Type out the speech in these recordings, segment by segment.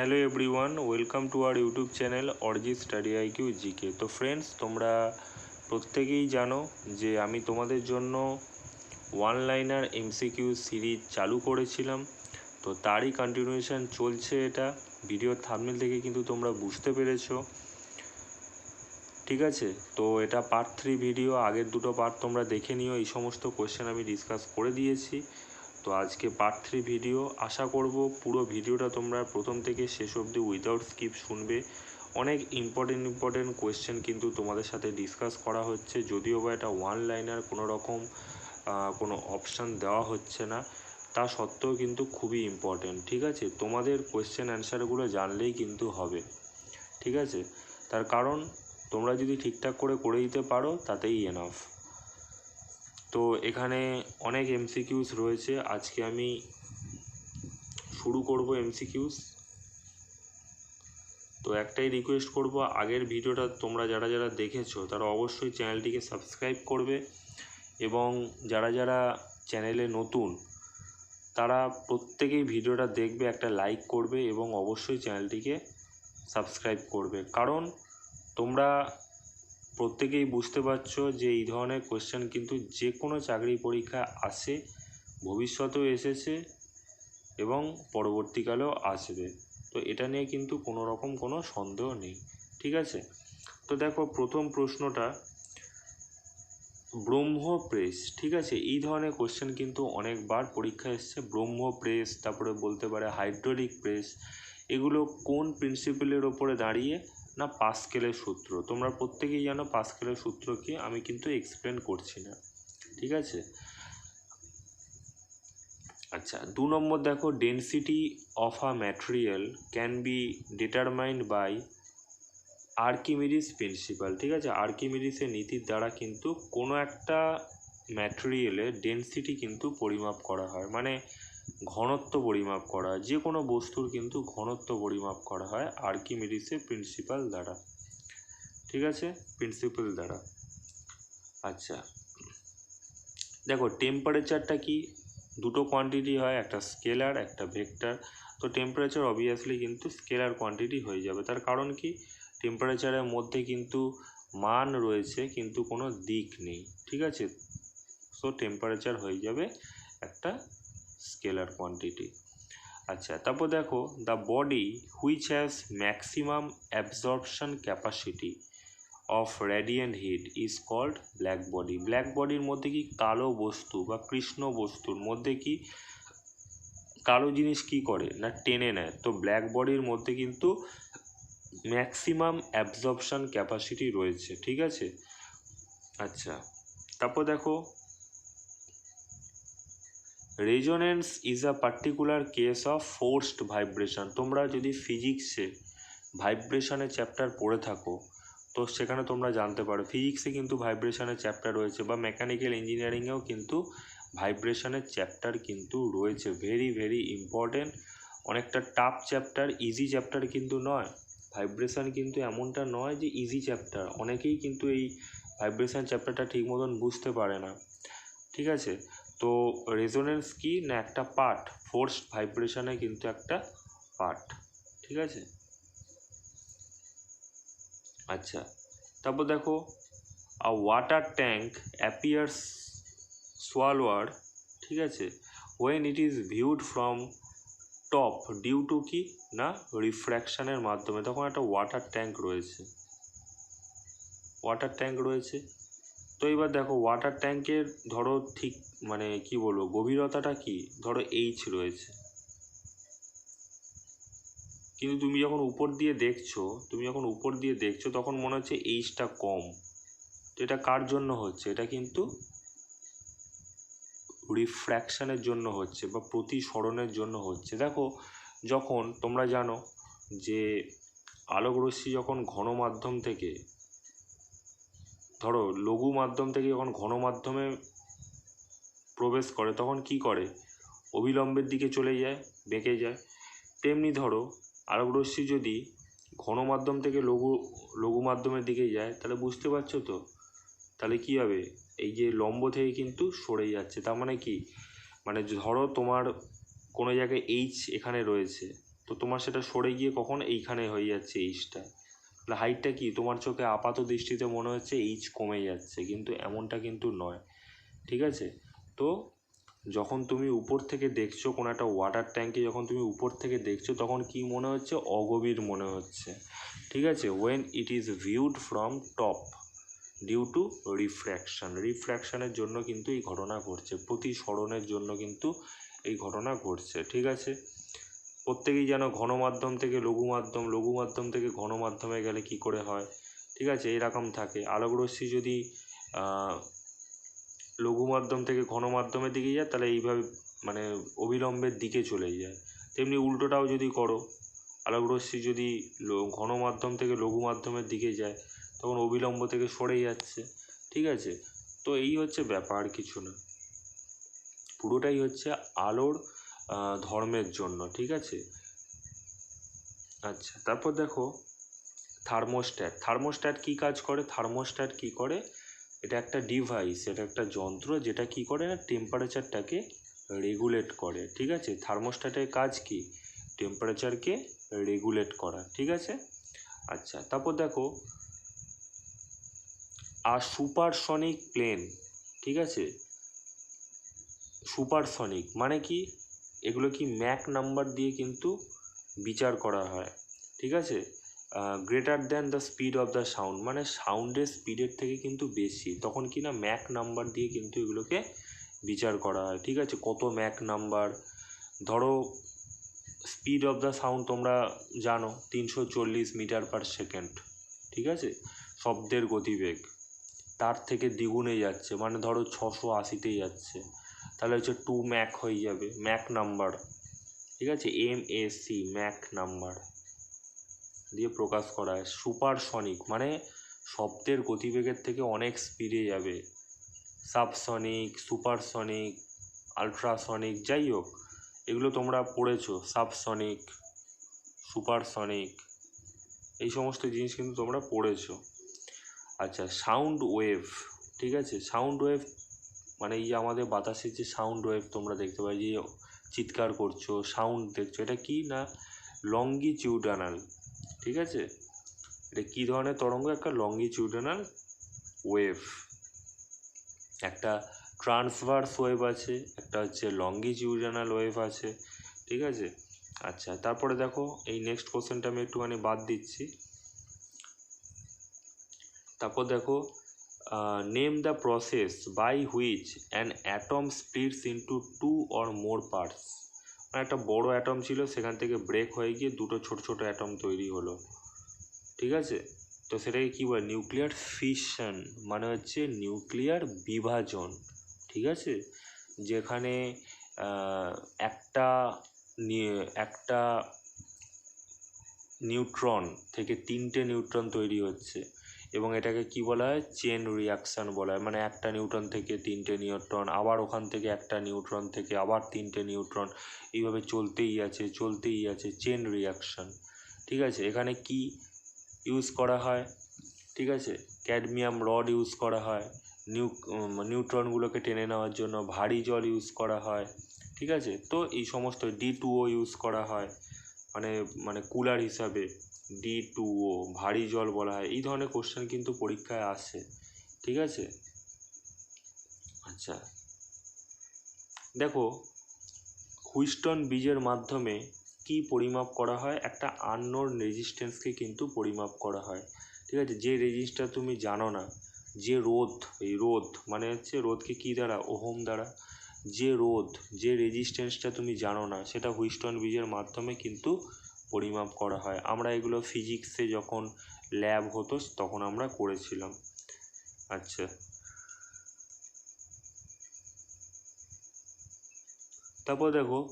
Hello everyone welcome to our YouTube channel Arijit study IQ GK তো friends তোমরা প্রত্যেকেই জানো যে আমি তোমাদের জন্য ওয়ান লাইনার এমসিকিউ সিরিজ চালু করেছিলাম। তো তারই কন্টিনিউশন চলছে এটা। ভিডিওর থামনেল থেকে কিন্তু তোমরা বুঝতে পেরেছ। ঠিক আছে? তো এটা পার্ট থ্রি ভিডিও আগের দুটো পার্ট তোমরা দেখে নিও। এই সমস্ত কোয়েশ্চেন আমি ডিসকাস করে দিয়েছি। তো আজকে পার্ট থ্রি ভিডিও আশা করব পুরো ভিডিওটা তোমরা প্রথম থেকে শেষ অবধি উইদাউট স্কিপ শুনবে। অনেক ইম্পর্টেন্ট ইম্পর্টেন্ট কোয়েশ্চেন কিন্তু তোমাদের সাথে ডিসকাস করা হচ্ছে। যদিও বা এটা ওয়ান লাইনার কোনো রকম কোনো অপশান দেওয়া হচ্ছে না। তা সত্ত্বেও কিন্তু খুবই ইম্পর্টেন্ট ঠিক আছে? তোমাদের কোয়েশ্চেন অ্যান্সারগুলো জানলেই কিন্তু হবে, ঠিক আছে? তার কারণ তোমরা যদি ঠিকঠাক করে করে দিতে পারো, তাতেই এনাফ তো এখানে অনেক এমসিকিউস রয়েছে। আজকে আমি শুরু করব এমসিকিউস তো একটাই রিকোয়েস্ট করব, আগের ভিডিওটা তোমরা যারা যারা দেখেছ, তারা অবশ্যই চ্যানেলটিকে সাবস্ক্রাইব করবে এবং যারা যারা চ্যানেলে নতুন, তারা প্রত্যেকেই ভিডিওটা দেখবে, একটা লাইক করবে এবং অবশ্যই চ্যানেলটিকে সাবস্ক্রাইব করবে। কারণ তোমরা প্রত্যেকেই বুঝতে পারছ যে এই ধরনের কোয়েশ্চেন কিন্তু যে কোনো চাকরি পরীক্ষা আসে, ভবিষ্যতেও এসেছে এবং পরবর্তীকালেও আসবে। তো এটা নিয়ে কিন্তু কোনো রকম কোনো সন্দেহ নেই, ঠিক আছে? তো দেখো প্রথম প্রশ্নটা, ব্রহ্ম প্রেস, ঠিক আছে? এই ধরনের কোশ্চেন কিন্তু অনেকবার পরীক্ষা এসছে। ব্রহ্ম প্রেস, তারপরে বলতে পারে হাইড্রোলিক প্রেস এগুলো কোন প্রিন্সিপালের ওপরে দাঁড়িয়ে না পাস্কেলের সূত্র? তোমরা প্রত্যেকেই জানো পাস্কেলের সূত্র কি? আমি কিন্তু এক্সপ্লেন করছি না। ঠিক আছে? আচ্ছা দু নম্বর দেখো density of a material can be determined by Archimedes principle ঠিক আছে? আর্কিমিডিসের নীতির দ্বারা কিন্তু কোনো একটা ম্যাটেরিয়ালের ডেন্সিটি কিন্তু পরিমাপ করা হয়। মানে ঘনত্ব পরিমাপ করা, যে কোনো বস্তুর কিন্তু ঘনত্ব পরিমাপ করা হয় আর্কিমিডিসের প্রিন্সিপাল দ্বারা। ঠিক আছে? প্রিন্সিপাল দ্বারা। আচ্ছা। দেখো টেম্পারেচারটা কি? দুটো কোয়ান্টিটি হয়, একটা স্কেলার একটা ভেক্টর তো টেম্পারেচার অবভিয়াসলি কিন্তু স্কেলার কোয়ান্টিটি হয়ে যাবে। তার কারণ কি? টেম্পারেচারের মধ্যে কিন্তু মান রয়েছে, কিন্তু কোনো দিক নেই। ঠিক আছে? সো টেম্পারেচার হয়ে যাবে একটা স্কেলার কোয়ান্টিটি আচ্ছা তারপর দেখো the body which has maximum absorption capacity of radiant heat is called black body black বডির মধ্যে কি কালো বস্তু বা কৃষ্ণ বস্তুর মধ্যে কি কালো জিনিস কি করে? না, টেনে নেয়। তো ব্ল্যাক বডির মধ্যে কিন্তু ম্যাক্সিমাম অ্যাবজর্পশন ক্যাপাসিটি রয়েছে, ঠিক আছে? আচ্ছা তারপর দেখো resonance is a particular case of forced vibration তোমরা যদি ফিজিক্সে ভাইব্রেশনের চ্যাপ্টার পড়ে থাকো, তো সেখানে তোমরা জানতে পারো। ফিজিক্সে কিন্তু ভাইব্রেশনের চ্যাপ্টার রয়েছে বা মেকানিক্যাল ইঞ্জিনিয়ারিংয়েও কিন্তু ভাইব্রেশনের চ্যাপ্টার কিন্তু রয়েছে। ভেরি ভেরি ইম্পর্টেন্ট অনেকটা টাফ চ্যাপ্টার ইজি চ্যাপ্টার কিন্তু নয়। ভাইব্রেশন কিন্তু এমনটা নয় যে ইজি চ্যাপ্টার অনেকেই কিন্তু এই ভাইব্রেশন চ্যাপ্টারটা ঠিক মতন বুঝতে পারে না। ঠিক আছে? তো রেজোনেন্স কি? না একটা পার্ট ফোর্সড ভাইব্রেশনে কিন্তু একটা পার্ট ঠিক আছে? আচ্ছা তারপর দেখো a water tank appears shallower ঠিক আছে? When it is viewed from top due to কি? না রিফ্র্যাকশানের মাধ্যমে। তখন একটা ওয়াটার ট্যাঙ্ক রয়েছে। ওয়াটার ট্যাঙ্ক রয়েছে। তো এবার দেখো ওয়াটার ট্যাঙ্কের ধরো ঠিক মানে কি বলব, গভীরতাটা কি? ধরো এইচ রয়েছে। কিন্তু তুমি যখন উপর দিয়ে দেখছ, তুমি যখন উপর দিয়ে দেখছ, তখন মনে হচ্ছে এইচটা কম। তো এটা কার জন্য হচ্ছে? এটা কিন্তু রিফ্র্যাকশনের জন্য হচ্ছে বা প্রতিসরণের জন্য হচ্ছে। দেখো, যখন তোমরা জানো যে আলোক রশ্মি যখন ঘন মাধ্যম থেকে ধরো, লঘু মাধ্যম থেকে যখন ঘন মাধ্যমে প্রবেশ করে, তখন কি করে? অবিলম্বের দিকে চলে যায়, বেঁকে যায়। তেমনি ধরো আলোক রশ্মি যদি ঘন মাধ্যম থেকে লঘু লঘু মাধ্যমের দিকে যায়, তাহলে বুঝতে পারছ তো? তাহলে কী হবে? এই যে লম্ব থেকে কিন্তু সরে যাচ্ছে। তার মানে কি? মানে ধরো তোমার কোনো জায়গায় এইচ এখানে রয়েছে, তো তোমার সেটা সরে গিয়ে কখন এইখানে হয়ে যাচ্ছে এইচটা হাইটটা কি? তোমার চোখে আপাত দৃষ্টিতে মনে হচ্ছে এইচ কমে যাচ্ছে, কিন্তু এমনটা কিন্তু নয়, ঠিক আছে? তো যখন তুমি উপর থেকে দেখছ কোনো একটা ওয়াটার ট্যাঙ্কে যখন তুমি উপর থেকে দেখছ তখন কি মনে হচ্ছে? অগভীর মনে হচ্ছে, ঠিক আছে? When it is viewed from top due to refraction রিফ্র্যাকশানের জন্য কিন্তু এই ঘটনা ঘটছে, প্রতিসরণের জন্য কিন্তু এই ঘটনা ঘটছে, ঠিক আছে? প্রত্যেকেই যেন ঘন মাধ্যম থেকে লঘু মাধ্যম লঘু মাধ্যম থেকে ঘন মাধ্যমে গেলে কি করে হয়? ঠিক আছে, এরকম থাকে। আলোকরশ্মি যদি লঘু মাধ্যম থেকে ঘন মাধ্যমের দিকে যায়, তাহলে এইভাবে মানে অবিলম্বের দিকে চলে যায়। তেমনি উল্টোটাও যদি করো, আলোকরশ্মি যদি ঘন মাধ্যম থেকে লঘু মাধ্যমের দিকে যায়, তখন অবিলম্ব থেকে সরে যাচ্ছে। ঠিক আছে? তো এই হচ্ছে ব্যাপার, কিছু না। পুরোটাই হচ্ছে আলোর ধর্মের জন্য, ঠিক আছে? আচ্ছা তারপর দেখো থার্মোস্ট্যাট থার্মোস্ট্যাট কি কাজ করে? থার্মোস্ট্যাট কি করে? এটা একটা ডিভাইস এটা একটা যন্ত্র, যেটা কি করে না? টেম্পারেচারটাকে রেগুলেট করে, ঠিক আছে? থার্মোস্ট্যাটের কাজ কি? টেম্পারেচারকে রেগুলেট করা, ঠিক আছে? আচ্ছা তারপর দেখো আর সুপারসনিক প্লেন ঠিক আছে? সুপারসনিক মানে কি? এগুলো কি ম্যাক নাম্বার দিয়ে কিন্তু বিচার করা হয়, ঠিক আছে? Greater than the speed of the sound মানে সাউন্ডের স্পিডের থেকে কিন্তু বেশি, তখন কি না ম্যাক নাম্বার দিয়ে কিন্তু এগুলোকে বিচার করা হয়, ঠিক আছে? কত ম্যাক নাম্বার? ধরো স্পিড অফ দ্য সাউন্ড তোমরা জানো, তিনশো চল্লিশ মিটার পার সেকেন্ড ঠিক আছে? শব্দের গতিবেগ, তার থেকে দ্বিগুণে যাচ্ছে মানে ধরো ছশো আশিতেই যাচ্ছে। তাহলে হচ্ছে টু ম্যাক হয়ে যাবে। ম্যাক নাম্বার ঠিক আছে? M A C Mach number দিয়ে প্রকাশ করা হয়। সুপারসনিক মানে শব্দের গতিবেগের থেকে অনেক স্পিডে যাবে। সাবসনিক সুপারসনিক আলট্রাসনিক যাই হোক, এগুলো তোমরা পড়েছো। সাবসনিক সুপারসনিক এই সমস্ত জিনিস কিন্তু তোমরা পড়েছো। আচ্ছা সাউন্ড ওয়েভ ঠিক আছে? সাউন্ড ওয়েভ মানে এই যে আমাদের বাতাসের যে সাউন্ড ওয়েভ তোমরা দেখতে পাই, যে চিৎকার করছ সাউন্ড দেখছ, এটা কি না লঙ্গিচিউডানাল ঠিক আছে? এটা কী ধরনের তরঙ্গ? একটা লঙ্গিচিউডানাল ওয়েভ একটা ট্রান্সভার্স ওয়েভ আছে, একটা হচ্ছে লঙ্গিচিউডানাল ওয়েভ আছে, ঠিক আছে? আচ্ছা তারপরে দেখো, এই নেক্সট কোশ্চেনটা আমি একটুখানি বাদ দিচ্ছি। তারপর দেখো name the process by which an atom splits into two or more parts মানে একটা বড় অ্যাটম ছিল, সেখান থেকে ব্রেক হয়ে গিয়ে দুটো ছোট ছোট অ্যাটম তৈরি হলো। ঠিক আছে? তো সেটাকে কী বলে? নিউক্লিয়ার ফিশন মানে হচ্ছে নিউক্লিয়ার বিভাজন। ঠিক আছে? যেখানে একটা একটা নিউট্রন থেকে তিনটে নিউট্রন তৈরি হচ্ছে। এবং এটাকে কি বলা হয়? চেন রিয়াকশান বলা হয়। মানে একটা নিউট্রন থেকে তিনটে নিউট্রন আবার ওখান থেকে একটা নিউট্রন থেকে আবার তিনটে নিউট্রন এইভাবে চলতেই আছে চলতেই আছে চেন রিয়াকশান ঠিক আছে? এখানে কি ইউজ করা হয়? ঠিক আছে? ক্যাডমিয়াম রড ইউজ করা হয়। নিউ নিউট্রনগুলোকে টেনে নেওয়ার জন্য ভারী জল ইউজ করা হয়। ঠিক আছে? তো এই সমস্ত ডি টুও ইউজ করা হয়। মানে মানে কুলার হিসাবে। ডি টু ও ভারী জল বলা হয়। এই ধরনের কোশ্চেন কিন্তু পরীক্ষায় আসে। ঠিক আছে? আচ্ছা। দেখো, হুইস্টন বীজের মাধ্যমে কি পরিমাপ করা হয়? একটা আননোন রেজিস্ট্যান্সকে কিন্তু পরিমাপ করা হয়। ঠিক আছে? যে রেজিস্টার তুমি জানো না, যে রোধ, এই রোধ মানে হচ্ছে রোধকে কী দ্বারা? ওহম দ্বারা। যে রোধ, যে রেজিস্ট্যান্সটা তুমি জানো না, সেটা হুইস্টন বীজের মাধ্যমে কিন্তু পরিমাপ করা হয়। আমরা এগুলো ফিজিক্সে যখন ল্যাব হতো, তখন আমরা করেছিলাম। আচ্ছা। তারপর দেখো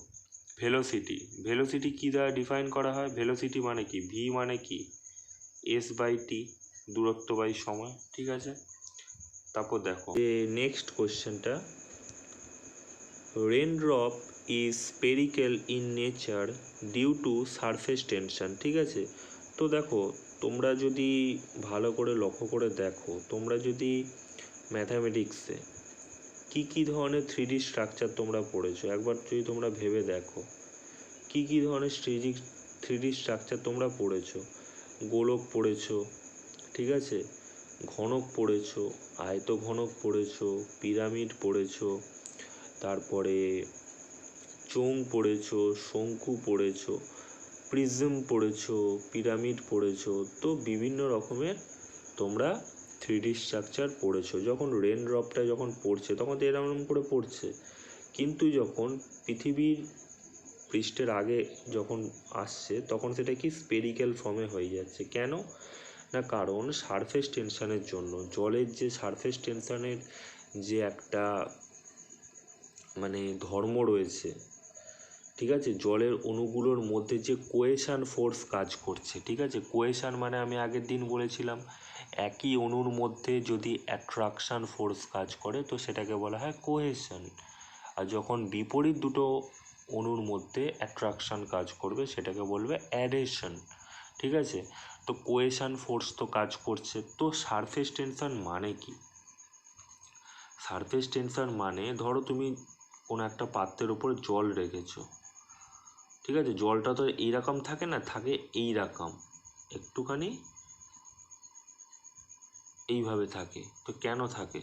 ভেলোসিটি ভেলোসিটি কী দ্বারা ডিফাইন করা হয়? ভেলোসিটি মানে কি? ভি মানে কি? এস বাই টি দূরত্ব বাই সময়, ঠিক আছে? তারপর দেখো, যে নেক্সট কোশ্চেনটা raindrop is spherical in nature due to surface tension ঠিক আছে? তো দেখো, তোমরা যদি ভালো করে লক্ষ্য করে দেখো, তোমরা যদি ম্যাথামেটিক্সে কী কী ধরনের থ্রি ডি স্ট্রাকচার তোমরা পড়েছো, একবার যদি তোমরা ভেবে দেখো, কী কী ধরনের থ্রি থ্রি ডি স্ট্রাকচার তোমরা পড়েছো, গোলক পড়েছো, ঠিক আছে? ঘনক পড়েছো আয়ত ঘনক পড়েছো পিরামিড পড়েছো তারপরে চোং পড়েছো, শঙ্কু পড়েছো, প্রিজম পড়েছো, পিরামিড পড়েছো, তো বিভিন্ন রকমের তোমরা থ্রি ডি স্ট্রাকচার পড়েছো। যখন রেন ড্রপটা যখন পড়ছে, তখন তো এরকম করে পড়ছে। কিন্তু যখন পৃথিবীর পৃষ্ঠের আগে যখন আসছে, তখন সেটা কি স্পেরিক্যাল ফর্মে হয়ে যাচ্ছে। কেন? না, কারণ সারফেস টেনশনের জন্য। জলের যে সারফেস টেনশনের যে একটা মানে ধর্ম রয়েছে, ঠিক আছে? জলের অণুগুলোর মধ্যে যে কোয়েশান ফোর্স কাজ করছে, ঠিক আছে? কোয়েশান মানে আমি আগের দিন বলেছিলাম, একই অণুর মধ্যে যদি অ্যাট্রাকশান ফোর্স কাজ করে, তো সেটাকে বলা হয় কোহেশন আর যখন বিপরীত দুটো অণুর মধ্যে অ্যাট্রাকশান কাজ করবে, সেটাকে বলবে অ্যাডেশন ঠিক আছে? তো কোয়েশান ফোর্স তো কাজ করছে, তো সারফেস টেনশন মানে কি? সারফেস টেনশন মানে ধরো তুমি কোনো একটা পাত্রের ওপর জল রেখেছো। ঠিক আছে? জলটা তো এইরকম থাকে না, থাকে এই রকম একটুখানি এইভাবে থাকে। তো কেন থাকে?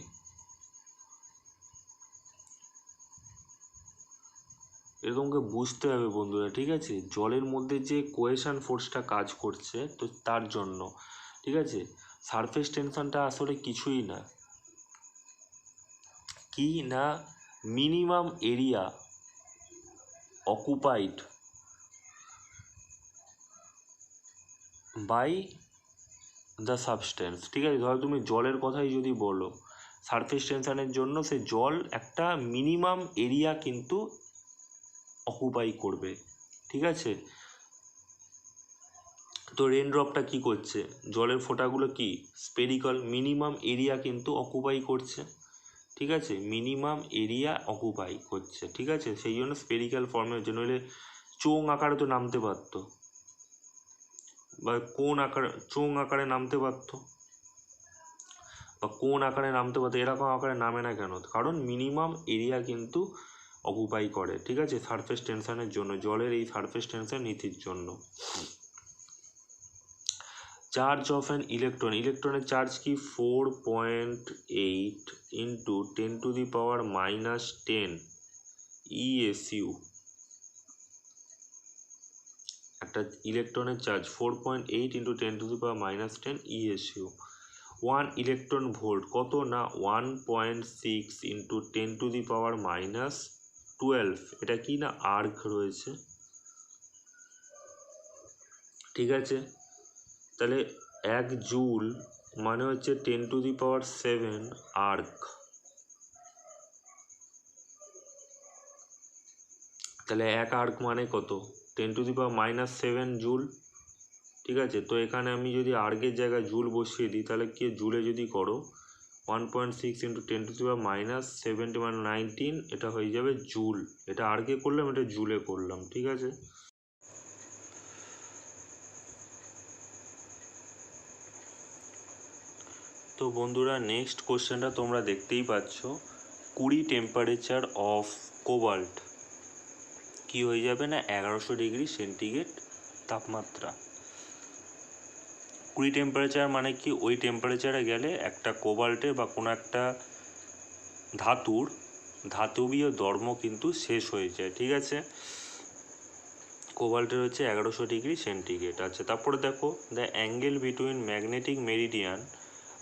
এরকমকে বুঝতে হবে বন্ধুরা, ঠিক আছে? জলের মধ্যে যে কোয়েশন ফোর্সটা কাজ করছে, তো তার জন্য, ঠিক আছে? সারফেস টেনশনটা আসলে কিছুই না। কি না minimum area occupied by the substance ঠিক আছে, ধরো তুমি জলের কথাই যদি বলো সারফেস টেনশনের জন্য সে জল একটা মিনিমাম এরিয়া কিন্তু অকুপাই করবে। ঠিক আছে? তো রেন ড্রপটা কী করছে? জলের ফোঁটাগুলো কি? স্পেরিকল মিনিমাম এরিয়া কিন্তু অকুপাই করছে। ঠিক আছে? মিনিমাম এরিয়া অকুপাই করছে, ঠিক আছে? সেই জন্য স্পেরিক্যাল ফর্মের জন্য নইলে চোং আকারে তো নামতে পারতো। বা কোন আকারে চোং আকারে নামতে পারতো? বা কোন আকারে নামতে পারতো? এরকম আকারে নামে না কেন? কারণ মিনিমাম এরিয়া কিন্তু অকুপাই করে, ঠিক আছে? সারফেস টেনশনের জন্য, জলের এই সারফেস টেনশন নীতির জন্য। চার্জ অফ অ্যান ইলেকট্রন ইলেকট্রনের চার্জ কি? Four point eight into ten to the power minus ten ESU একটা ইলেকট্রনের charge four point eight into ten to the power minus ten ESU one electron volt কত না? One point six into ten to the power minus twelve এটা কি না arc রয়েছে? ঠিক আছে? তাহলে এক জুল মানে হচ্ছে ten to the power seven erg তাহলে এক আর্ক মানে কত? Ten to the power minus seven joule. ঠিক আছে? তো এখানে আমি যদি আর্গের জায়গায় জুল বসিয়ে দিই, তাহলে কি জুলে যদি করো one point six into ten to the power minus seventy মানে নাইনটিন এটা হয়ে যাবে জুল। এটা আর্গে করলাম, এটা জুলে করলাম। ঠিক আছে? বন্ধুরা নেক্সট কোশ্চেনটা তোমরা দেখতেই পাচ্ছ। কুড়ি টেম্পারেচার অফ কোবাল্ট কি হয়ে যাবে না? এগারোশো ডিগ্রি সেন্টিগ্রেড তাপমাত্রা। কুড়ি টেম্পারেচার মানে কি? ওই টেম্পারেচারে গেলে একটা কোবাল্টের বা কোনো একটা ধাতুর, ধাতবীয় ধর্ম কিন্তু শেষ হয়ে যায়, ঠিক আছে? কোবাল্টের হচ্ছে এগারোশো ডিগ্রি সেন্টিগ্রেড আচ্ছা তারপরে দেখো the angle between magnetic meridian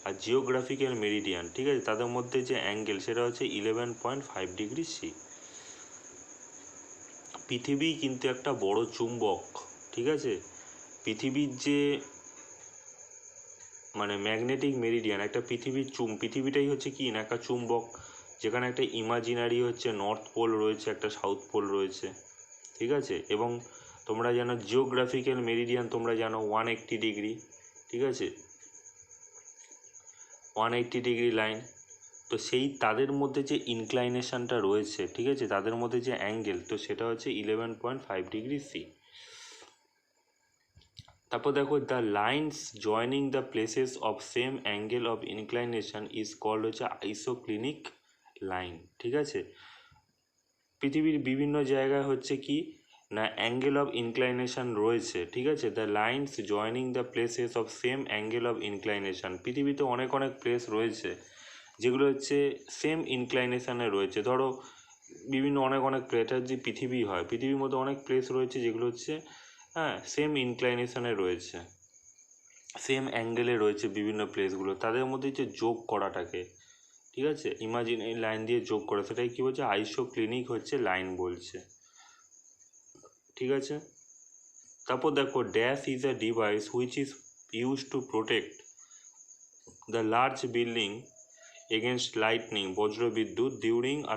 R geographical meridian ঠিক আছে? তাদের মধ্যে যে অ্যাঙ্গেল সেটা হচ্ছে eleven point five degree C পৃথিবী কিন্তু একটা বড় চুম্বক, ঠিক আছে? পৃথিবীর যে মানে ম্যাগনেটিক মেরিডিয়ান একটা পৃথিবীর চুম, পৃথিবীটাই হচ্ছে কি? না একটা চুম্বক, যেখানে একটা ইমাজিনারি হচ্ছে নর্থ পোল রয়েছে, একটা সাউথ পোল রয়েছে, ঠিক আছে? এবং তোমরা জানো জিওগ্রাফিক্যাল মেরিডিয়ান তোমরা জানো ওয়ান এইট্টি ডিগ্রি ঠিক আছে? ওয়ান এইট্টি ডিগ্রি লাইন তো সেই তাদের মধ্যে যে ইনক্লাইনেশনটা রয়েছে, ঠিক আছে? তাদের মধ্যে যে অ্যাঙ্গেল তো সেটা হচ্ছে eleven point five degree C তারপর দেখো the lines joining the places of same angle of inclination is called হচ্ছে আইসোক্লিনিক লাইন ঠিক আছে? পৃথিবীর বিভিন্ন জায়গায় হচ্ছে কি? না অ্যাঙ্গেল অফ ইনক্লাইনেশান রয়েছে, ঠিক আছে? The lines joining the places of same angle of inclination পৃথিবীতে অনেক অনেক প্লেস রয়েছে, যেগুলো হচ্ছে সেম ইনক্লাইনেশানে রয়েছে। ধরো, বিভিন্ন অনেক অনেক প্লেটার যে পৃথিবী হয়, পৃথিবীর মধ্যে অনেক প্লেস রয়েছে যেগুলো হচ্ছে হ্যাঁ সেম ইনক্লাইনেশানে রয়েছে। সেম অ্যাঙ্গেলে রয়েছে বিভিন্ন প্লেসগুলো তাদের মধ্যে যে যোগ করাটাকে, ঠিক আছে? ইমাজিন এই লাইন দিয়ে যোগ করা। সেটাই কী বলছে? আইসো ক্লিনিক হচ্ছে লাইন বলছে। ঠিক আছে? তারপর দেখো dash is a device which is use to protect the large building against lightning বজ্রবিদ্যুৎ ডিউরিং আ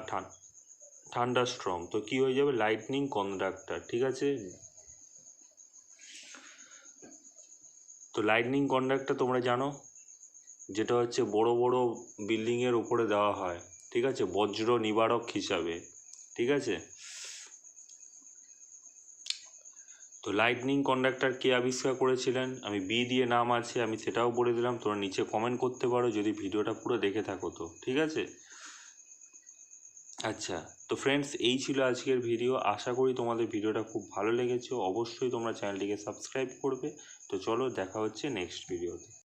ঠান্ডা স্ট্রম তো কী হয়ে যাবে? লাইটনিং কন্ডাক্টার ঠিক আছে? তো লাইটনিং কন্ডাক্টর তোমরা জানো, যেটা হচ্ছে বড় বড় বিল্ডিংয়ের উপরে দেওয়া হয়, ঠিক আছে? বজ্র নিবারক হিসাবে, ঠিক আছে? তো লাইটনিং কন্ডাক্টার কে আবিষ্কার করেছিলেন? আমি বি দিয়ে নাম আছে, আমি সেটাও বলে দিলাম, তোমরা নিচে কমেন্ট করতে পারো যদি ভিডিওটা পুরো দেখে থাকো তো, ঠিক আছে? আচ্ছা তো ফ্রেন্ডস এই ছিল আজকের ভিডিও আশা করি তোমাদের ভিডিওটা খুব ভালো লেগেছে, অবশ্যই তোমরা চ্যানেলটিকে সাবস্ক্রাইব করবে, তো চলো দেখা হচ্ছে নেক্সট ভিডিওতে